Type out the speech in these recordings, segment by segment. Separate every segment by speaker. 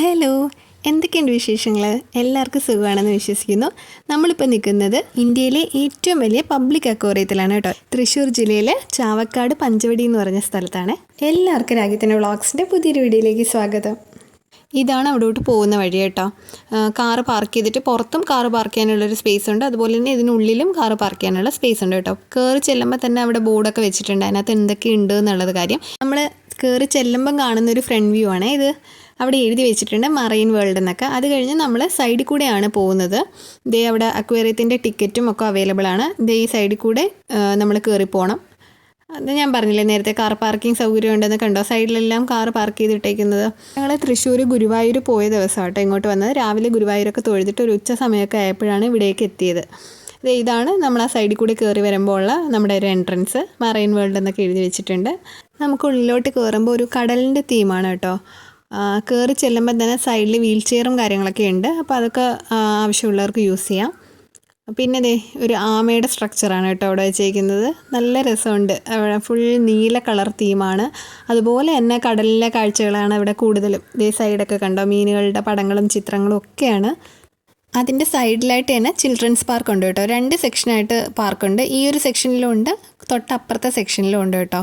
Speaker 1: Hello എന്തൊക്കെയുണ്ട് വിശേഷങ്ങൾ എല്ലാവർക്കും സുഖമാണെന്ന് വിശ്വസിക്കുന്നു. നമ്മളിപ്പോൾ നിൽക്കുന്നത് ഇന്ത്യയിലെ ഏറ്റവും വലിയ പബ്ലിക് അക്വോറിയത്തിലാണ് കേട്ടോ. തൃശ്ശൂർ ജില്ലയിലെ ചാവക്കാട് പഞ്ചവടി എന്ന് പറഞ്ഞ സ്ഥലത്താണ്. എല്ലാവർക്കും രാജ്യത്തിന്റെ വ്ളോഗ്സിന്റെ പുതിയൊരു വീഡിയോയിലേക്ക് സ്വാഗതം. ഇതാണ് അവിടോട്ട് പോകുന്ന വഴി കേട്ടോ. കാറ് പാർക്ക് ചെയ്തിട്ട് പുറത്തും കാറ് പാർക്ക് ചെയ്യാനുള്ളൊരു സ്പേസ് ഉണ്ട്. അതുപോലെ തന്നെ ഇതിനുള്ളിലും കാറ് പാർക്ക് ചെയ്യാനുള്ള സ്പേസ് ഉണ്ട് കേട്ടോ. കയറി ചെല്ലുമ്പോൾ തന്നെ അവിടെ ബോർഡൊക്കെ വെച്ചിട്ടുണ്ട്. അതിനകത്ത് എന്തൊക്കെ ഉണ്ട് എന്നുള്ളത് കാര്യം. നമ്മൾ കയറി ചെല്ലുമ്പം കാണുന്നൊരു ഫ്രണ്ട് വ്യൂ ആണ് ഇത്. അവിടെ എഴുതി വെച്ചിട്ടുണ്ട് മറൈൻ വേൾഡ് എന്നൊക്കെ. അത് കഴിഞ്ഞ് നമ്മൾ സൈഡിൽ കൂടെയാണ് പോകുന്നത്. ദേ അവിടെ അക്വേറിയത്തിന്റെ ടിക്കറ്റും ഒക്കെ അവൈലബിൾ ആണ്. ദേ ഈ സൈഡിൽ കൂടെ നമ്മൾ കയറി പോകണം അത് ഞാൻ പറഞ്ഞില്ലേ നേരത്തെ കാർ പാർക്കിംഗ് സൗകര്യം ഉണ്ടെന്ന് കണ്ടോ? സൈഡിലെല്ലാം കാർ പാർക്ക് ചെയ്തിട്ടേക്കുന്നത്. ഞങ്ങൾ തൃശ്ശൂർ ഗുരുവായൂർ പോയ ദിവസം കേട്ടോ ഇങ്ങോട്ട് വന്നത്. രാവിലെ ഗുരുവായൂരൊക്കെ തൊഴുതിട്ട് ഒരു ഉച്ച സമയമൊക്കെ ആയപ്പോഴാണ് ഇവിടേക്ക് എത്തിയത്. ഇതാണ് നമ്മൾ ആ സൈഡിൽ കൂടി കയറി വരുമ്പോൾ ഉള്ള നമ്മുടെ ഒരു എൻട്രൻസ് മറൈൻ വേൾഡ് എന്നൊക്കെ എഴുതി വെച്ചിട്ടുണ്ട്. നമുക്ക് ഉള്ളിലോട്ട് കയറുമ്പോൾ ഒരു കടലിന്റെ തീമാണ് കേട്ടോ. കയറി ചെല്ലുമ്പോൾ തന്നെ സൈഡിൽ വീൽ ചെയറും കാര്യങ്ങളൊക്കെ ഉണ്ട്. അപ്പോൾ അതൊക്കെ ആവശ്യമുള്ളവർക്ക് യൂസ് ചെയ്യാം. പിന്നെ ദേ ഒരു ആമയുടെ സ്ട്രക്ചറാണ് കേട്ടോ അവിടെ വെച്ചേക്കുന്നത്. നല്ല രസമുണ്ട്. അവിടെ ഫുൾ നീല കളർ തീമാണ് അതുപോലെ തന്നെ കടലിലെ കാഴ്ചകളാണ് ഇവിടെ കൂടുതലും. ദേ സൈഡൊക്കെ കണ്ടോ? മീനുകളുടെ പടങ്ങളും ചിത്രങ്ങളും ഒക്കെയാണ്. അതിന്റെ സൈഡിലായിട്ട് തന്നെ ചിൽഡ്രൻസ് പാർക്ക് ഉണ്ട് കേട്ടോ. രണ്ട് സെക്ഷനായിട്ട് പാർക്കുണ്ട് ഈ ഒരു സെക്ഷനിലും ഉണ്ട്. തൊട്ടപ്പുറത്തെ സെക്ഷനിലും ഉണ്ട് കേട്ടോ.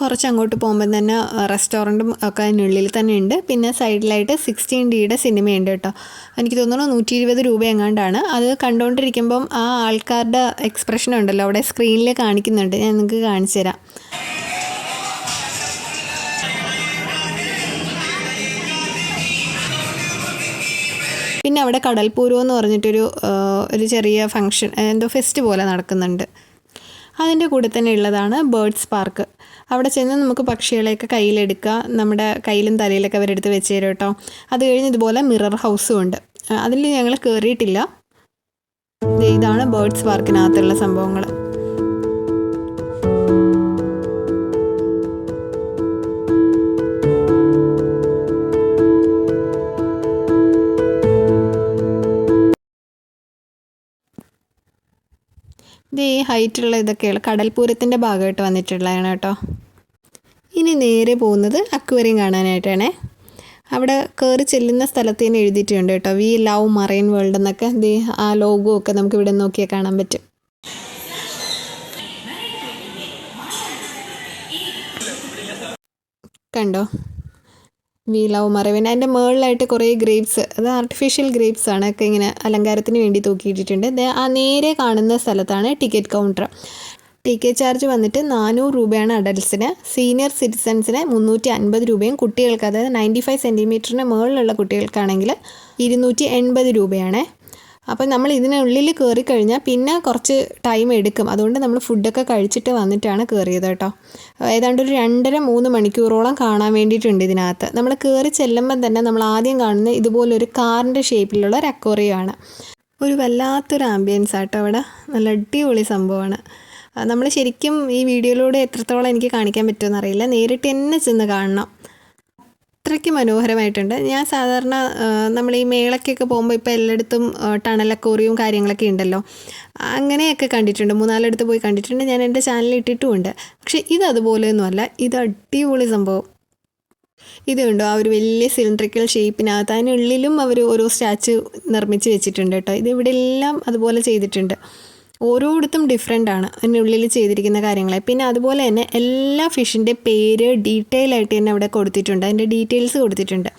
Speaker 1: കുറച്ച് അങ്ങോട്ട് പോകുമ്പോൾ തന്നെ റെസ്റ്റോറന്റും ഒക്കെ അതിനുള്ളിൽ തന്നെ ഉണ്ട്. പിന്നെ സൈഡിലായിട്ട് സിക്സ്റ്റീൻ ഡിയുടെ സിനിമയുണ്ട് കേട്ടോ. എനിക്ക് തോന്നുന്നു നൂറ്റി ഇരുപത് രൂപ എങ്ങാണ്ടാണ് അത് കണ്ടുകൊണ്ടിരിക്കുമ്പം ആ ആൾക്കാരുടെ എക്സ്പ്രഷൻ ഉണ്ടല്ലോ അവിടെ സ്ക്രീനിൽ കാണിക്കുന്നുണ്ട്. ഞാൻ നിങ്ങൾക്ക് കാണിച്ചു തരാം. പിന്നെ അവിടെ കടൽപൂരം എന്ന് പറഞ്ഞിട്ടൊരു ഒരു ചെറിയ ഫങ്ഷൻ എന്തോ ഫെസ്റ്റ് പോലെ നടക്കുന്നുണ്ട്. അതിന്റെ കൂടെ തന്നെ ഉള്ളതാണ് ബേർഡ്സ് പാർക്ക്. അവിടെ ചെന്ന് നമുക്ക് പക്ഷികളെയൊക്കെ കയ്യിലെടുക്കുക. നമ്മുടെ കയ്യിലും തലയിലൊക്കെ അവരെടുത്ത് വെച്ച് തരും കേട്ടോ. അത് കഴിഞ്ഞ് ഇതുപോലെ മിറർ ഹൗസും ഉണ്ട്. അതിൽ ഞങ്ങൾ കയറിയിട്ടില്ല ഇതാണ് ബേർഡ്സ് പാർക്കിനകത്തുള്ള സംഭവങ്ങൾ. ഇത് ഈ ഹൈറ്റുള്ള ഇതൊക്കെയുള്ള കടൽപൂരത്തിന്റെ ഭാഗമായിട്ട് വന്നിട്ടുള്ളതാണ് കേട്ടോ. ഇനി നേരെ പോകുന്നത് അക്വേറിയം കാണാനായിട്ടാണ്. അവിടെ കയറി ചെല്ലുന്ന സ്ഥലത്ത് തന്നെ എഴുതിയിട്ടുണ്ട് കേട്ടോ. വി ലവ് മറൈൻ വേൾഡ് എന്നൊക്കെ. ദേ ആ ലോഗോ ഒക്കെ നമുക്ക് ഇവിടെ നോക്കിയാൽ കാണാൻ പറ്റും. കണ്ടോ? വി ലവ് മറവിൻ അതിന്റെ മുകളിലായിട്ട് കുറേ ഗ്രേപ്സ് അത് ആർട്ടിഫിഷ്യൽ ഗ്രേപ്സ് ആണ്. ഒക്കെ ഇങ്ങനെ അലങ്കാരത്തിന് വേണ്ടി തൂക്കിയിട്ടിട്ടുണ്ട്. ആ നേരെ കാണുന്ന സ്ഥലത്താണ് ടിക്കറ്റ് കൗണ്ടർ. ടിക്കറ്റ് ചാർജ് വന്നിട്ട് നാനൂറ് രൂപയാണ് അഡൽസിന് സീനിയർ സിറ്റിസൺസിന് മുന്നൂറ്റി അൻപത് രൂപയും കുട്ടികൾക്ക് അതായത് നയന്റി ഫൈവ് സെന്റിമീറ്ററിന് മുകളിലുള്ള കുട്ടികൾക്കാണെങ്കിൽ ഇരുന്നൂറ്റി എൺപത് രൂപയാണ്. അപ്പോൾ നമ്മൾ ഇതിനുള്ളിൽ കയറി കഴിഞ്ഞാൽ പിന്നെ കുറച്ച് ടൈം എടുക്കും. അതുകൊണ്ട് നമ്മൾ ഫുഡൊക്കെ കഴിച്ചിട്ട് വന്നിട്ടാണ് കയറിയത് കേട്ടോ. ഏതാണ്ട് ഒരു രണ്ടര മൂന്ന് മണിക്കൂറോളം കാണാൻ വേണ്ടിയിട്ടുണ്ട് ഇതിനകത്ത്. നമ്മൾ കയറി ചെല്ലുമ്പം തന്നെ നമ്മൾ ആദ്യം കാണുന്ന ഇതുപോലൊരു കാറിന്റെ ഷേപ്പിലുള്ള ഒരു അക്വറിയമാണ് ഒരു വല്ലാത്തൊരു ആംബിയൻസ് ആട്ടോ അവിടെ. നല്ല അടിപൊളി സംഭവമാണ്. നമ്മൾ ശരിക്കും ഈ വീഡിയോയിലൂടെ എത്രത്തോളം എനിക്ക് കാണിക്കാൻ പറ്റുമെന്ന് അറിയില്ല. നേരിട്ട് എന്നെ ചെന്ന് കാണണം. അത്രയ്ക്ക് മനോഹരമായിട്ടുണ്ട്. ഞാൻ സാധാരണ നമ്മൾ ഈ മേളയ്ക്കൊക്കെ പോകുമ്പോൾ ഇപ്പോൾ എല്ലായിടത്തും ടണലക്കോറിയും കാര്യങ്ങളൊക്കെ ഉണ്ടല്ലോ. അങ്ങനെയൊക്കെ കണ്ടിട്ടുണ്ട്. മൂന്നാലിടത്ത് പോയി കണ്ടിട്ടുണ്ട്. ഞാൻ എന്റെ ചാനലിൽ ഇട്ടിട്ടുമുണ്ട്. പക്ഷേ ഇത് അതുപോലെയൊന്നുമല്ല. ഇത് അടിപൊളി സംഭവം. ഇതുണ്ടോ ആ ഒരു വലിയ സിലിണ്ടറിക്കൽ ഷേപ്പിനകത്ത് അതിനുള്ളിലും അവർ ഓരോ സ്റ്റാച്ചു നിർമ്മിച്ച് വെച്ചിട്ടുണ്ട് കേട്ടോ. ഇത് ഇവിടെ എല്ലാം അതുപോലെ ചെയ്തിട്ടുണ്ട്. ഓരോയിടത്തും ഡിഫറെന്റ് ആണ് അതിനുള്ളിൽ ചെയ്തിരിക്കുന്ന കാര്യങ്ങളെ. പിന്നെ അതുപോലെ തന്നെ എല്ലാ ഫിഷിന്റെ പേര് ഡീറ്റെയിൽ ആയിട്ട് തന്നെ അവിടെ കൊടുത്തിട്ടുണ്ട്. അതിന്റെ ഡീറ്റെയിൽസ് കൊടുത്തിട്ടുണ്ട്.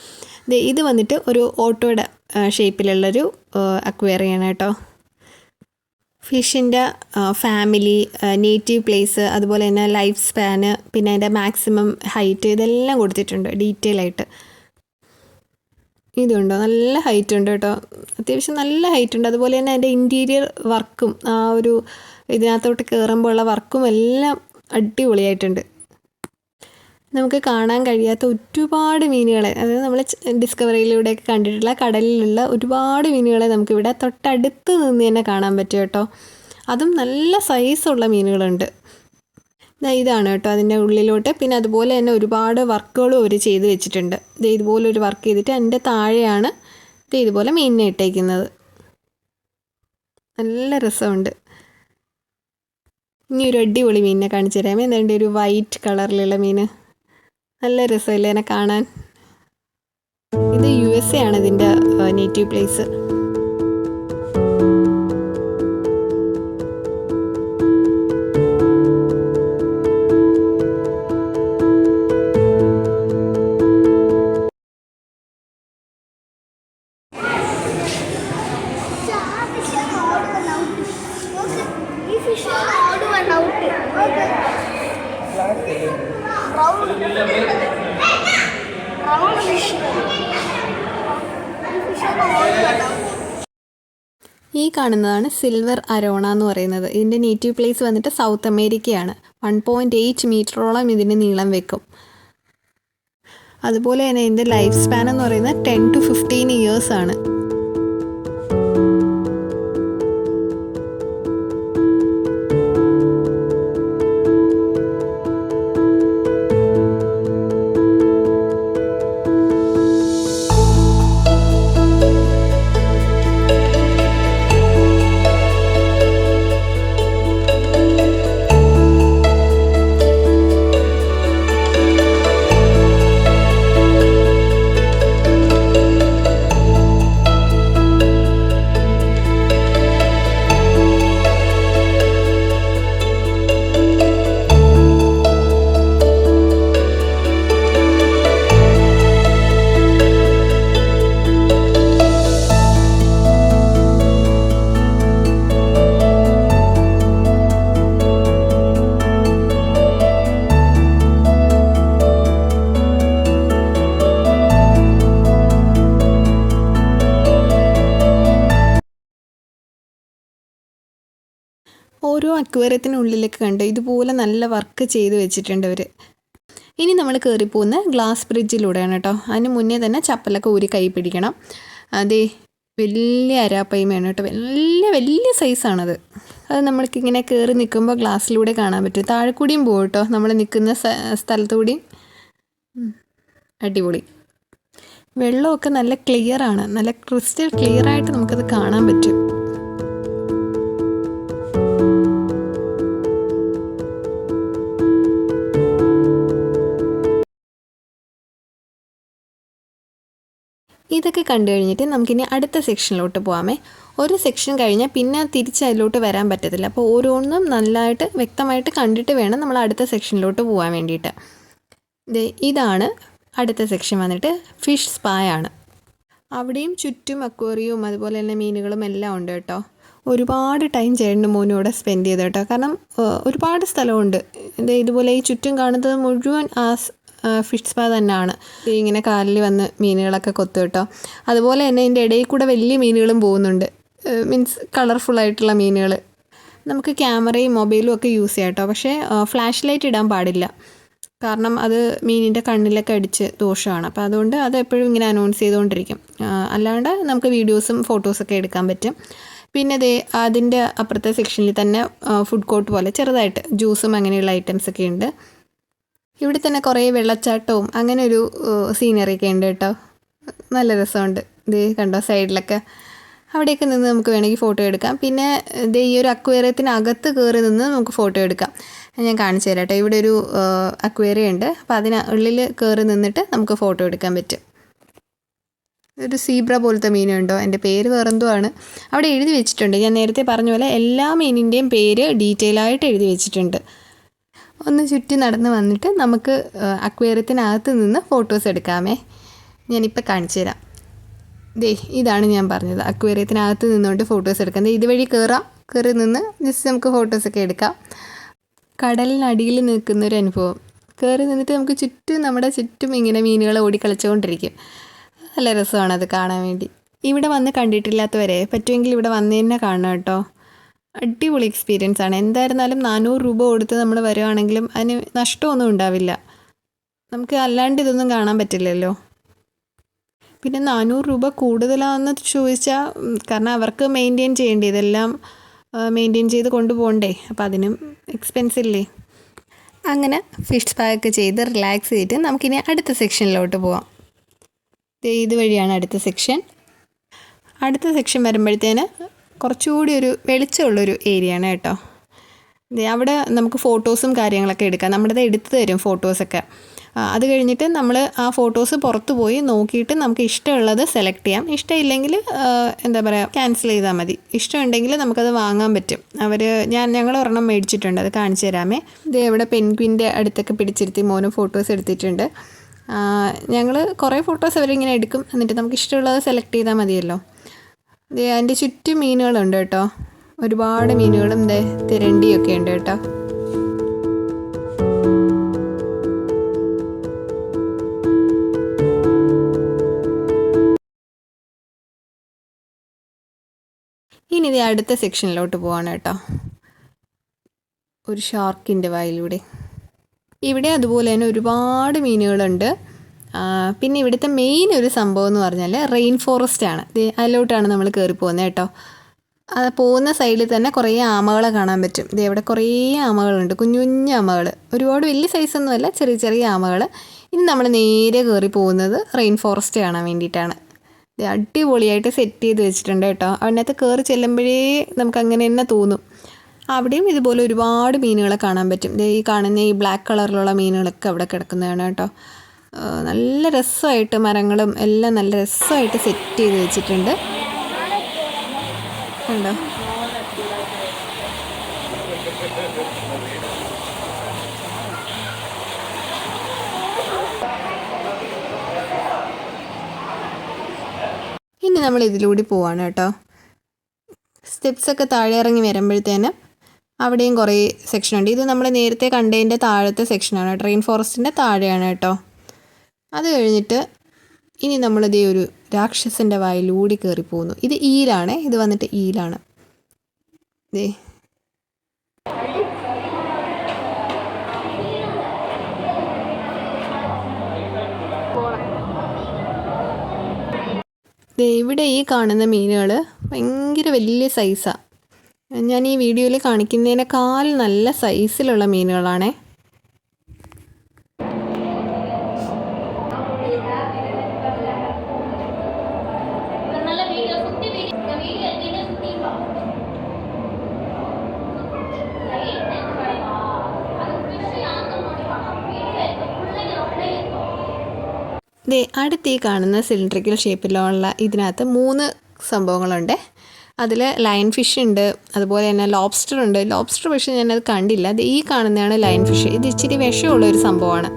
Speaker 1: ഇത് വന്നിട്ട് ഒരു ഓട്ടോയുടെ ഷേപ്പിലുള്ളൊരു അക്വേറിയാണ് കേട്ടോ. ഫിഷിന്റെ ഫാമിലി നേറ്റീവ് പ്ലേസ് അതുപോലെ തന്നെ ലൈഫ് സ്പാന് പിന്നെ അതിന്റെ മാക്സിമം ഹൈറ്റ് ഇതെല്ലാം കൊടുത്തിട്ടുണ്ട് ഡീറ്റെയിൽ ആയിട്ട്. ഇതുണ്ടോ. നല്ല ഹൈറ്റ് ഉണ്ട് കേട്ടോ. അത്യാവശ്യം നല്ല ഹൈറ്റ് ഉണ്ട്. അതുപോലെ തന്നെ അതിന്റെ ഇന്റീരിയർ വർക്കും ആ ഒരു ഇതിനകത്തോട്ട് കയറുമ്പോൾ ഉള്ള വർക്കും എല്ലാം അടിപൊളിയായിട്ടുണ്ട്. നമുക്ക് കാണാൻ കഴിയാത്ത ഒരുപാട് മീനുകളെ അതായത് നമ്മൾ ഡിസ്കവറിയിലൂടെയൊക്കെ കണ്ടിട്ടുള്ള കടലിലുള്ള ഒരുപാട് മീനുകളെ നമുക്കിവിടെ തൊട്ടടുത്ത് നിന്ന് തന്നെ കാണാൻ പറ്റും കേട്ടോ. അതും നല്ല സൈസുള്ള മീനുകളുണ്ട്. ഇതാണ് കേട്ടോ അതിന്റെ ഉള്ളിലോട്ട്. പിന്നെ അതുപോലെ തന്നെ ഒരുപാട് വർക്കുകളും അവർ ചെയ്ത് വെച്ചിട്ടുണ്ട്. ഇത് ഇതുപോലെ ഒരു വർക്ക് ചെയ്തിട്ട് അതിന്റെ താഴെയാണ് ഇത് ഇതുപോലെ മീനിനെ ഇട്ടേക്കുന്നത്. നല്ല രസമുണ്ട്. ഇനി ഒരു അടിപൊളി മീനിനെ കാണിച്ചു തരാമേ എന്താണ്ട് ഒരു വൈറ്റ് കളറിലുള്ള മീൻ നല്ല രസമല്ലേ എന്നെ കാണാൻ. ഇത് യു എസ് എ ആണ് ഇതിന്റെ നേറ്റീവ് പ്ലേസ്
Speaker 2: ഈ
Speaker 1: കാണുന്നതാണ് സിൽവർ അരോണ എന്ന് പറയുന്നത്. ഇതിന്റെ നേറ്റീവ് പ്ലേസ് വന്നിട്ട് സൗത്ത് അമേരിക്കയാണ് വൺ പോയിന്റ് എയ്റ്റ് മീറ്ററോളം ഇതിന് നീളം വെക്കും. അതുപോലെ തന്നെ ഇതിന്റെ ലൈഫ് സ്പാൻ എന്ന് പറയുന്നത് ടെൻ ടു ഫിഫ്റ്റീൻ ഇയേഴ്സ് അക്വേറിയത്തിനുള്ളിലേക്ക് കണ്ട് ഇതുപോലെ നല്ല വർക്ക് ചെയ്ത് വെച്ചിട്ടുണ്ട് അവർ ഇനി നമ്മൾ കയറിപ്പോകുന്ന ഗ്ലാസ് ബ്രിഡ്ജിലൂടെയാണ് കേട്ടോ അതിന് മുന്നേ തന്നെ ചപ്പലൊക്കെ ഊരി കൈ പിടിക്കണം. അതേ വലിയ അരാപ്പയ്മയാണ് കേട്ടോ വലിയ വലിയ സൈസാണത് അത് നമ്മൾക്കിങ്ങനെ കയറി നിൽക്കുമ്പോൾ ഗ്ലാസ്സിലൂടെ കാണാൻ പറ്റും. താഴെ കൂടിയും പോകും കേട്ടോ നമ്മൾ നിൽക്കുന്ന സ്ഥ- സ്ഥലത്തു കൂടിയും. അടിപൊളി. വെള്ളമൊക്കെ നല്ല ക്ലിയറാണ് നല്ല ക്രിസ്റ്റൽ ക്ലിയറായിട്ട് നമുക്കത് കാണാൻ പറ്റും. ഇതൊക്കെ കണ്ടു കഴിഞ്ഞിട്ട് നമുക്കിനി അടുത്ത സെക്ഷനിലോട്ട് പോകാമേ ഒരു സെക്ഷൻ കഴിഞ്ഞാൽ പിന്നെ തിരിച്ച് അതിലോട്ട് വരാൻ പറ്റത്തില്ല. അപ്പോൾ ഓരോന്നും നല്ലതായിട്ട് വ്യക്തമായിട്ട് കണ്ടിട്ട് വേണം നമ്മൾ അടുത്ത സെക്ഷനിലോട്ട് പോകാൻ വേണ്ടിയിട്ട്. ഇതാണ് അടുത്ത സെക്ഷൻ വന്നിട്ട് ഫിഷ് സ്പായാണ്. അവിടെയും ചുറ്റും അക്വേറിയവും അതുപോലെ തന്നെ മീനുകളും എല്ലാം ഉണ്ട് കേട്ടോ. ഒരുപാട് ടൈം ചേട്ടന്റെ മോനും ഇവിടെ സ്പെൻഡ് ചെയ്ത് കേട്ടോ. കാരണം ഒരുപാട് സ്ഥലമുണ്ട്. ഇത് ഇതുപോലെ ഈ ചുറ്റും കാണുന്നത് മുഴുവൻ ആ ഫിഷ് സ്പാ തന്നെയാണ്. ഇങ്ങനെ കാലിൽ വന്ന് മീനുകളൊക്കെ കൊത്തു കേട്ടോ. അതുപോലെ തന്നെ ഇതിന്റെ ഇടയിൽ കൂടെ വലിയ മീനുകളും പോകുന്നുണ്ട്. മീൻസ് കളർഫുൾ ആയിട്ടുള്ള മീനുകൾ നമുക്ക് ക്യാമറയും മൊബൈലും ഒക്കെ യൂസ് ചെയ്യാം കേട്ടോ. പക്ഷേ ഫ്ലാഷ് ലൈറ്റ് ഇടാൻ പാടില്ല. കാരണം അത് മീനിന്റെ കണ്ണിലൊക്കെ അടിച്ച് ദോഷമാണ്. അപ്പോൾ അതുകൊണ്ട് അത് എപ്പോഴും ഇങ്ങനെ അനൗൺസ് ചെയ്തുകൊണ്ടിരിക്കും. അല്ലാണ്ട് നമുക്ക് വീഡിയോസും ഫോട്ടോസൊക്കെ എടുക്കാൻ പറ്റും. പിന്നെ അതേ അതിന്റെ അപ്പുറത്തെ സെക്ഷനിൽ തന്നെ ഫുഡ് കോർട്ട് പോലെ ചെറുതായിട്ട് ജ്യൂസും അങ്ങനെയുള്ള ഐറ്റംസൊക്കെ ഉണ്ട്. ഇവിടെ തന്നെ കുറേ വെള്ളച്ചാട്ടവും അങ്ങനെ ഒരു സീനറി ഒക്കെ ഉണ്ട് കേട്ടോ. നല്ല രസമുണ്ട്. ഇത് കണ്ടോ സൈഡിലൊക്കെ അവിടെയൊക്കെ നിന്ന് നമുക്ക് വേണമെങ്കിൽ ഫോട്ടോ എടുക്കാം. പിന്നെ ഇത് ഈ ഒരു അക്വേറിയത്തിനകത്ത് കയറി നിന്ന് നമുക്ക് ഫോട്ടോ എടുക്കാം. ഞാൻ കാണിച്ചു തരാം കേട്ടോ. ഇവിടെ ഒരു അക്വേറിയം ഉണ്ട്. അപ്പോൾ അതിന് ഉള്ളിൽ കയറി നിന്നിട്ട് നമുക്ക് ഫോട്ടോ എടുക്കാൻ പറ്റും. ഒരു സീബ്ര പോലത്തെ മീനുണ്ടോ എന്റെ പേര് വേറെന്തോ ആണ് അവിടെ എഴുതി വെച്ചിട്ടുണ്ട്. ഞാൻ നേരത്തെ പറഞ്ഞ പോലെ എല്ലാ മീനിന്റെയും പേര് ഡീറ്റെയിൽ ആയിട്ട് എഴുതി വെച്ചിട്ടുണ്ട്. ഒന്ന് ചുറ്റി നടന്ന് വന്നിട്ട് നമുക്ക് അക്വേറിയത്തിനകത്ത് നിന്ന് ഫോട്ടോസ് എടുക്കാമേ. ഞാനിപ്പോൾ കാണിച്ചു തരാം. ദേ ഇതാണ് ഞാൻ പറഞ്ഞത്. അക്വേറിയത്തിനകത്ത് നിന്നുകൊണ്ട് ഫോട്ടോസ് എടുക്കാം ദേ ഇതുവഴി കയറാം കയറി നിന്ന് ജസ്റ്റ് നമുക്ക് ഫോട്ടോസൊക്കെ എടുക്കാം. കടലിനടിയിൽ നിൽക്കുന്ന ഒരു അനുഭവം. കയറി നിന്നിട്ട് നമുക്ക് ചുറ്റും നമ്മുടെ ചുറ്റും ഇങ്ങനെ മീനുകൾ ഓടിക്കളിച്ചുകൊണ്ടിരിക്കും. നല്ല രസമാണ് അത് കാണാൻ വേണ്ടി. ഇവിടെ വന്ന് കണ്ടിട്ടില്ലാത്തവരെ പറ്റുമെങ്കിൽ ഇവിടെ വന്ന് തന്നെ കാണണം കേട്ടോ. അടിപൊളി എക്സ്പീരിയൻസ് ആണ്. എന്തായിരുന്നാലും നാനൂറ് രൂപ കൊടുത്ത് നമ്മൾ വരുവാണെങ്കിലും അതിന് നഷ്ടമൊന്നും ഉണ്ടാവില്ല. നമുക്ക് അല്ലാണ്ട് ഇതൊന്നും കാണാൻ പറ്റില്ലല്ലോ. പിന്നെ നാനൂറ് രൂപ കൂടുതലാണെന്ന് ചോദിച്ചാൽ കാരണം അവർക്ക് മെയിന്റെയിൻ ചെയ്യേണ്ടേ ഇതെല്ലാം മെയിന്റെയിൻ ചെയ്ത് കൊണ്ടുപോകണ്ടേ അപ്പോൾ അതിനും എക്സ്പെൻസ് ഇല്ലേ? അങ്ങനെ ഫിഷ് പാക്ക് ചെയ്ത് റിലാക്സ് ചെയ്തിട്ട് നമുക്കിനി അടുത്ത സെക്ഷനിലോട്ട് പോവാം. ഇത് വഴിയാണ് അടുത്ത സെക്ഷൻ അടുത്ത സെക്ഷൻ വരുമ്പോഴത്തേന് കുറച്ചുകൂടി ഒരു വെളിച്ചമുള്ളൊരു ഏരിയ ആണ് കേട്ടോ അവിടെ നമുക്ക് ഫോട്ടോസും കാര്യങ്ങളൊക്കെ എടുക്കാം. നമ്മുടേത് എടുത്തു തരും ഫോട്ടോസൊക്കെ. അത് കഴിഞ്ഞിട്ട് നമ്മൾ ആ ഫോട്ടോസ് പുറത്ത് പോയി നോക്കിയിട്ട് നമുക്ക് ഇഷ്ടമുള്ളത് സെലക്ട് ചെയ്യാം. ഇഷ്ടമില്ലെങ്കിൽ എന്താ പറയുക ക്യാൻസൽ ചെയ്താൽ മതി. ഇഷ്ടമുണ്ടെങ്കിൽ നമുക്കത് വാങ്ങാൻ പറ്റും. അവർ ഞാൻ ഞങ്ങൾ ഒരെണ്ണം മേടിച്ചിട്ടുണ്ട് അത് കാണിച്ചു തരാമേ. ഇത് എവിടെ പെൻഗ്വിന്റെ അടുത്തൊക്കെ പിടിച്ചിരുത്തി മോനും ഫോട്ടോസ് എടുത്തിട്ടുണ്ട്. ഞങ്ങൾ കുറേ ഫോട്ടോസ് അവരിങ്ങനെ എടുക്കും. എന്നിട്ട് നമുക്ക് ഇഷ്ടമുള്ളത് സെലക്ട് ചെയ്താൽ മതിയല്ലോ. ദേ അതിന്റെ ചുറ്റും മീനുകളുണ്ട് കേട്ടോ. ഒരുപാട് മീനുകളും ദേ തിരണ്ടിയൊക്കെ ഉണ്ട് കേട്ടോ. ഇനി ഇത് അടുത്ത സെക്ഷനിലോട്ട് പോവാണ് കേട്ടോ. ഒരു ഷാർക്കിന്റെ വായിലൂടെ. ഇവിടെ അതുപോലെ തന്നെ ഒരുപാട് മീനുകളുണ്ട്. പിന്നെ ഇവിടുത്തെ മെയിൻ ഒരു സംഭവം എന്ന് പറഞ്ഞാൽ റെയിൻ ഫോറസ്റ്റ് ആണ് അതിലോട്ടാണ് നമ്മൾ കയറി പോകുന്നത് കേട്ടോ. അത് പോകുന്ന സൈഡിൽ തന്നെ കുറേ ആമകളെ കാണാൻ പറ്റും. ദേ ഇവിടെ കുറേ ആമകളുണ്ട്. കുഞ്ഞു കുഞ്ഞു ആമകൾ ഒരുപാട് വലിയ സൈസൊന്നുമല്ല ചെറിയ ചെറിയ ആമകൾ ഇനി നമ്മൾ നേരെ കയറി പോകുന്നത് റെയിൻ ഫോറസ്റ്റ് കാണാൻ വേണ്ടിയിട്ടാണ്. ദേ അടിപൊളിയായിട്ട് സെറ്റ് ചെയ്ത് വെച്ചിട്ടുണ്ട് കേട്ടോ. അതിനകത്ത് കയറി ചെല്ലുമ്പോഴേ നമുക്ക് അങ്ങനെ തന്നെ തോന്നും. അവിടെയും ഇതുപോലെ ഒരുപാട് മീനുകളെ കാണാൻ പറ്റും. ഈ കാണുന്ന ഈ ബ്ലാക്ക് കളറിലുള്ള മീനുകളൊക്കെ അവിടെ കിടക്കുന്നതാണ് കേട്ടോ. നല്ല രസമായിട്ട് മരങ്ങളും എല്ലാം നല്ല രസമായിട്ട് സെറ്റ് ചെയ്ത് വെച്ചിട്ടുണ്ട്. കണ്ടോ? ഇനി നമ്മൾ ഇതിലൂടെ പോവാണ് കേട്ടോ. സ്റ്റെപ്സൊക്കെ താഴെ ഇറങ്ങി വരുമ്പോഴത്തേന് അവിടെയും കുറേ സെക്ഷൻ ഉണ്ട്. ഇത് നമ്മൾ നേരത്തെ കണ്ടതിന്റെ താഴത്തെ സെക്ഷനാണ് ട്രെയിൻ ഫോറസ്റ്റിന്റെ താഴെയാണ് കേട്ടോ. അത് കഴിഞ്ഞിട്ട് ഇനി നമ്മളിതേ ഒരു രാക്ഷസന്റെ വായിലൂടി കയറി പോകുന്നു. ഇത് ഈലാണ്. ഇത് വന്നിട്ട് ഈലാണ്. ദേ. ഇവിടെ ഈ കാണുന്ന മീനുകൾ ഭയങ്കര വലിയ സൈസാണ് ഞാൻ ഈ വീഡിയോയിൽ കാണിക്കുന്നതിനേക്കാൾ നല്ല സൈസിലുള്ള മീനുകളാണേ. ദേ അടുത്ത് ഈ കാണുന്ന സിലിണ്ടറിക്കൽ ഷേപ്പിലുള്ള ഇതിനകത്ത് മൂന്ന് സംഭവങ്ങളുണ്ട്. അതിൽ ലയൺ ഫിഷ് ഉണ്ട് അതുപോലെ തന്നെ ലോബ്സ്റ്റർ ഉണ്ട്. ലോബ്സ്റ്റർ പക്ഷേ ഞാനത് കണ്ടില്ല. അത് ഈ കാണുന്നതാണ് ലയൺ ഫിഷ് ഇത് ഇച്ചിരി വിഷമുള്ള ഒരു സംഭവമാണ്.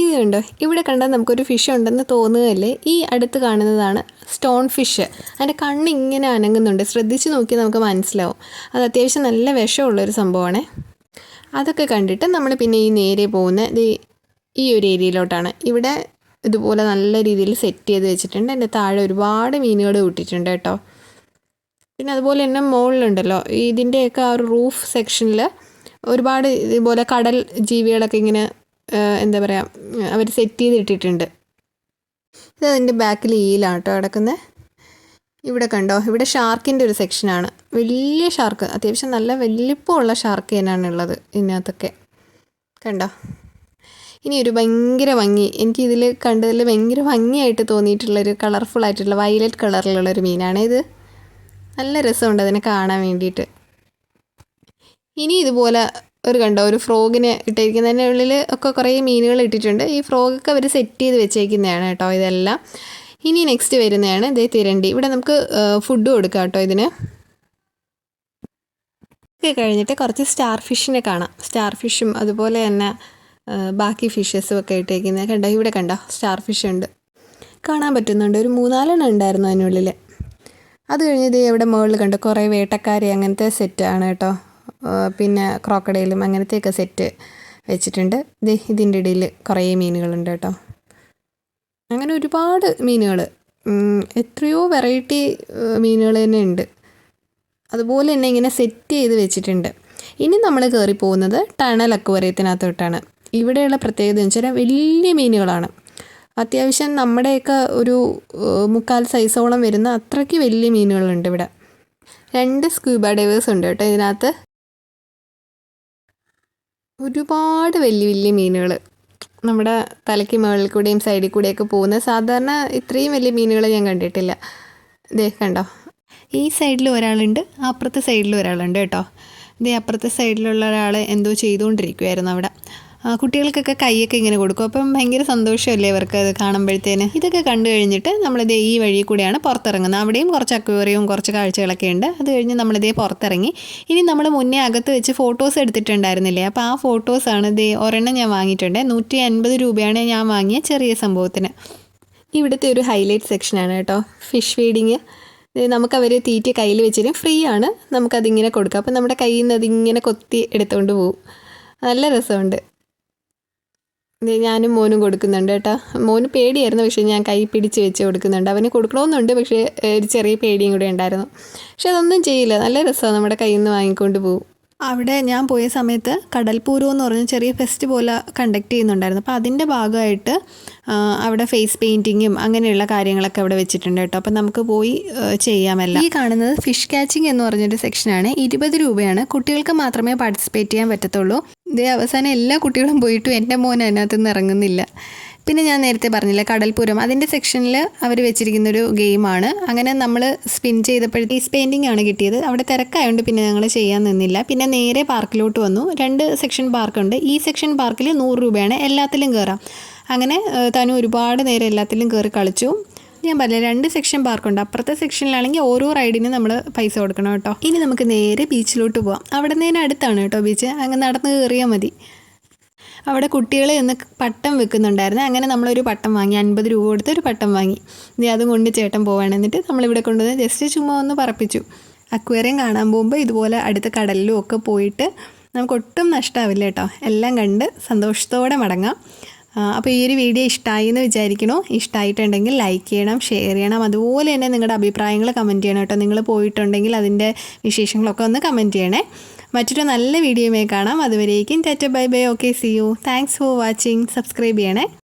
Speaker 1: ഇത് കണ്ടോ ഇവിടെ കണ്ടാൽ നമുക്കൊരു ഫിഷ് ഉണ്ടെന്ന് തോന്നുകയല്ലേ? ഈ അടുത്ത് കാണുന്നതാണ് സ്റ്റോൺ ഫിഷ് അതിന്റെ കണ്ണ് ഇങ്ങനെ അനങ്ങുന്നുണ്ട്. ശ്രദ്ധിച്ച് നോക്കി നമുക്ക് മനസ്സിലാവും. അത് അത്യാവശ്യം നല്ല വിഷമുള്ളൊരു സംഭവമാണ്. അതൊക്കെ കണ്ടിട്ട് നമ്മൾ പിന്നെ ഈ നേരെ പോകുന്ന ഈ ഒരു ഏരിയയിലോട്ടാണ്. ഇവിടെ ഇതുപോലെ നല്ല രീതിയിൽ സെറ്റ് ചെയ്ത് വെച്ചിട്ടുണ്ട്. എന്റെ താഴെ ഒരുപാട് മീനുകൾ കൂട്ടിയിട്ടുണ്ട് കേട്ടോ. പിന്നെ അതുപോലെ തന്നെ മുകളിലുണ്ടല്ലോ. ഇതിന്റെയൊക്കെ ആ ഒരു റൂഫ് സെക്ഷനിൽ ഒരുപാട് ഇതുപോലെ കടൽ ജീവികളൊക്കെ ഇങ്ങനെ എന്താ പറയുക അവർ സെറ്റ് ചെയ്തിട്ടിട്ടുണ്ട്. ഇത് അതിന്റെ ബാക്കിൽ ഈലാണ് കേട്ടോ കിടക്കുന്നത് ഇവിടെ കണ്ടോ ഇവിടെ ഷാർക്കിന്റെ ഒരു സെക്ഷനാണ് വലിയ ഷാർക്ക് അത്യാവശ്യം നല്ല വലിപ്പമുള്ള ഷാർക്ക് തന്നെയാണ് ഉള്ളത് ഇതിനകത്തൊക്കെ. കണ്ടോ? ഇനി ഒരു ഭയങ്കര ഭംഗി എനിക്ക് ഇതിൽ കണ്ടതിൽ ഭയങ്കര ഭംഗിയായിട്ട് തോന്നിയിട്ടുള്ളൊരു കളർഫുൾ ആയിട്ടുള്ള വയലറ്റ് കളറിലുള്ളൊരു മീനാണ് ഇത്. നല്ല രസമുണ്ട് അതിനെ കാണാൻ വേണ്ടിയിട്ട്. ഇനി ഇതുപോലെ ഒരു കണ്ടോ ഒരു ഫ്രോഗിനെ ഇട്ടിരിക്കുന്നതിന്റെ ഉള്ളിൽ ഒക്കെ കുറേ മീനുകൾ ഇട്ടിട്ടുണ്ട്. ഈ ഫ്രോഗൊക്കെ അവർ സെറ്റ് ചെയ്ത് വെച്ചേക്കുന്നതാണ് കേട്ടോ ഇതെല്ലാം. ഇനി നെക്സ്റ്റ് വരുന്നതാണ് ഇതേ തിരണ്ടി. ഇവിടെ നമുക്ക് ഫുഡ് കൊടുക്കാം കേട്ടോ ഇതിന്. ഒക്കെ കഴിഞ്ഞിട്ട് കുറച്ച് സ്റ്റാർ ഫിഷിനെ കാണാം. സ്റ്റാർ ഫിഷും അതുപോലെ തന്നെ ബാക്കി ഫിഷസും ഒക്കെ ഇട്ടേക്കുന്നത് കണ്ടോ ഇവിടെ കണ്ടോ സ്റ്റാർ ഫിഷ് ഉണ്ട്. കാണാൻ പറ്റുന്നുണ്ട്. ഒരു മൂന്നാലെണ്ണം ഉണ്ടായിരുന്നു അതിനുള്ളിൽ അത് കഴിഞ്ഞ് ഇത് ഇവിടെ മുകളിൽ കണ്ടോ കുറേ വേട്ടക്കാരി അങ്ങനത്തെ സെറ്റാണ് കേട്ടോ. പിന്നെ ക്രോക്കഡൈലും അങ്ങനത്തെയൊക്കെ സെറ്റ് വെച്ചിട്ടുണ്ട്. ഇതിന്റെ ഇടയിൽ കുറേ മീനുകളുണ്ട് കേട്ടോ. അങ്ങനെ ഒരുപാട് മീനുകൾ എത്രയോ വെറൈറ്റി മീനുകൾ തന്നെ ഉണ്ട്. അതുപോലെ തന്നെ ഇങ്ങനെ സെറ്റ് ചെയ്ത് വെച്ചിട്ടുണ്ട്. ഇനി നമ്മൾ കയറി പോകുന്നത് ടണൽ അക്വറിയത്തിനകത്തോട്ടാണ്. ഇവിടെയുള്ള പ്രത്യേകത എന്ന് വെച്ചാൽ വലിയ മീനുകളാണ്. അത്യാവശ്യം നമ്മുടെയൊക്കെ ഒരു മുക്കാൽ സൈസോളം വരുന്ന അത്രയ്ക്ക് വലിയ മീനുകളുണ്ട് ഇവിടെ. രണ്ട് സ്ക്യൂബ ഡൈവേഴ്സ് ഉണ്ട് കേട്ടോ ഇതിനകത്ത്. ഒരുപാട് വലിയ വലിയ മീനുകൾ നമ്മുടെ തലയ്ക്ക് മുകളിൽ കൂടെയും സൈഡിൽ കൂടെയൊക്കെ പോകുന്ന സാധാരണ ഇത്രയും വലിയ മീനുകൾ ഞാൻ കണ്ടിട്ടില്ല. ദേ കണ്ടോ? ഈ സൈഡിൽ ഒരാളുണ്ട് അപ്പുറത്തെ സൈഡിൽ ഒരാളുണ്ട് കേട്ടോ. ദേ അപ്പുറത്തെ സൈഡിലുള്ള ഒരാൾ എന്തോ ചെയ്തുകൊണ്ടിരിക്കുമായിരുന്നു അവിടെ. കുട്ടികൾക്കൊക്കെ കൈയൊക്കെ ഇങ്ങനെ കൊടുക്കും. അപ്പം ഭയങ്കര സന്തോഷമല്ലേ ഇവർക്ക് അത് കാണുമ്പോഴത്തേന്? ഇതൊക്കെ കണ്ടു കഴിഞ്ഞിട്ട് നമ്മളിതേ ഈ വഴി കൂടെയാണ് പുറത്തിറങ്ങുന്നത്. അവിടെയും കുറച്ച് അക്വേറിയവും കുറച്ച് കാഴ്ചകളൊക്കെ ഉണ്ട്. അത് കഴിഞ്ഞ് നമ്മളിതേ പുറത്തിറങ്ങി. ഇനി നമ്മൾ മുന്നേ അകത്ത് വെച്ച് ഫോട്ടോസ് എടുത്തിട്ടുണ്ടായിരുന്നില്ലേ? അപ്പോൾ ആ ഫോട്ടോസാണ് ഇതേ ഒരെണ്ണം ഞാൻ വാങ്ങിയിട്ടുണ്ട്. നൂറ്റി അൻപത് രൂപയാണ് ഞാൻ വാങ്ങിയ ചെറിയ സംഭവത്തിന്. ഇവിടുത്തെ ഒരു ഹൈലൈറ്റ് സെക്ഷനാണ് കേട്ടോ. Fish feeding. നമുക്കവർ തീറ്റ കയ്യിൽ വെച്ചിരും. ഫ്രീ ആണ്. നമുക്കതിങ്ങനെ കൊടുക്കാം. അപ്പം നമ്മുടെ കയ്യിൽ നിന്ന് അതിങ്ങനെ കൊത്തി എടുത്തുകൊണ്ട് പോകും നല്ല രസമുണ്ട്. ഞാനും മോനും കൊടുക്കുന്നുണ്ട് കേട്ടോ. മോന് പേടിയായിരുന്നു പക്ഷേ ഞാൻ കൈ പിടിച്ച് വെച്ച് കൊടുക്കുന്നുണ്ട്. അവന് കൊടുക്കണമെന്നുണ്ട് പക്ഷേ ഒരു ചെറിയ പേടിയും കൂടെ ഉണ്ടായിരുന്നു. പക്ഷെ അതൊന്നും ചെയ്യില്ല. നല്ല രസമാണ് നമ്മുടെ കയ്യിൽ നിന്ന് വാങ്ങിക്കൊണ്ട് പോകും അവിടെ ഞാൻ പോയ സമയത്ത് കടൽപൂരം എന്ന് പറഞ്ഞ ചെറിയ ഫെസ്റ്റ് പോലെ കണ്ടക്ട് ചെയ്യുന്നുണ്ടായിരുന്നു. അപ്പോൾ അതിന്റെ ഭാഗമായിട്ട് അവിടെ ഫേസ് പെയിന്റിങ്ങും അങ്ങനെയുള്ള കാര്യങ്ങളൊക്കെ അവിടെ വെച്ചിട്ടുണ്ട് കേട്ടോ. അപ്പോൾ നമുക്ക് പോയി ചെയ്യാമല്ല. ഈ കാണുന്നത് ഫിഷ് കാച്ചിങ് എന്ന് പറഞ്ഞൊരു സെക്ഷനാണ്. ഇരുപത് രൂപയാണ്. കുട്ടികൾക്ക് മാത്രമേ പാർട്ടിസിപ്പേറ്റ് ചെയ്യാൻ പറ്റത്തുള്ളൂ. ഇതേ അവസാനം എല്ലാ കുട്ടികളും പോയിട്ടും എന്റെ മോൻ അതിനകത്ത് നിന്ന് ഇറങ്ങുന്നില്ല. പിന്നെ ഞാൻ നേരത്തെ പറഞ്ഞില്ല കടൽപുരം അതിന്റെ സെക്ഷനിൽ അവർ വെച്ചിരിക്കുന്ന ഒരു ഗെയിമാണ് അങ്ങനെ നമ്മൾ സ്പിൻ ചെയ്തപ്പോഴത്തെ ഈ പെയിന്റിംഗ് ആണ് കിട്ടിയത്. അവിടെ തിരക്കായതുകൊണ്ട് പിന്നെ ഞങ്ങൾ ചെയ്യാൻ നിന്നില്ല. പിന്നെ നേരെ പാർക്കിലോട്ട് വന്നു. രണ്ട് സെക്ഷൻ പാർക്കുണ്ട് ഈ സെക്ഷൻ പാർക്കിൽ നൂറ് രൂപയാണ് എല്ലാത്തിലും കയറാം അങ്ങനെ തനു ഒരുപാട് നേരം എല്ലാത്തിലും കയറി കളിച്ചു. ഞാൻ പറഞ്ഞില്ല രണ്ട് സെക്ഷൻ പാർക്കുണ്ട് അപ്പുറത്തെ സെക്ഷനിലാണെങ്കിൽ ഓരോ റൈഡിനും നമ്മൾ പൈസ കൊടുക്കണം കേട്ടോ. ഇനി നമുക്ക് നേരെ ബീച്ചിലോട്ട് പോവാം. അവിടെ നിന്ന് അടുത്താണ് കേട്ടോ ബീച്ച് അങ്ങ് നടന്ന് കയറിയാൽ മതി. അവിടെ കുട്ടികൾ ഇന്ന് പട്ടം വെക്കുന്നുണ്ടായിരുന്നു. അങ്ങനെ നമ്മളൊരു പട്ടം വാങ്ങി അൻപത് രൂപ കൊടുത്ത് ഒരു പട്ടം വാങ്ങി. ഇനി അതും കൊണ്ട് ചേട്ടൻ പോവാണ്. നമ്മളിവിടെ കൊണ്ടുവന്ന് ജസ്റ്റ് ചുമ്മാ ഒന്ന് പറപ്പിച്ചു. അക്വേറിയം കാണാൻ പോകുമ്പോൾ ഇതുപോലെ അടുത്ത കടലിലും ഒക്കെ പോയിട്ട് നമുക്ക് ഒട്ടും നഷ്ടമാവില്ല കേട്ടോ. എല്ലാം കണ്ട് സന്തോഷത്തോടെ മടങ്ങാം. അപ്പോൾ ഈ ഒരു വീഡിയോ ഇഷ്ടമായി എന്ന് വിചാരിക്കണോ? ഇഷ്ടമായിട്ടുണ്ടെങ്കിൽ ലൈക്ക് ചെയ്യണം ഷെയർ ചെയ്യണം. അതുപോലെ തന്നെ നിങ്ങളുടെ അഭിപ്രായങ്ങൾ കമന്റ് ചെയ്യണം കേട്ടോ. നിങ്ങൾ പോയിട്ടുണ്ടെങ്കിൽ അതിന്റെ വിശേഷങ്ങളൊക്കെ ഒന്ന് കമന്റ് ചെയ്യണേ. മറ്റൊരു നല്ല വീഡിയോയുമായി കാണാം. അതുവരേക്കും tata bye bye okay see you thanks for watching subscribe ചെയ്യണേ.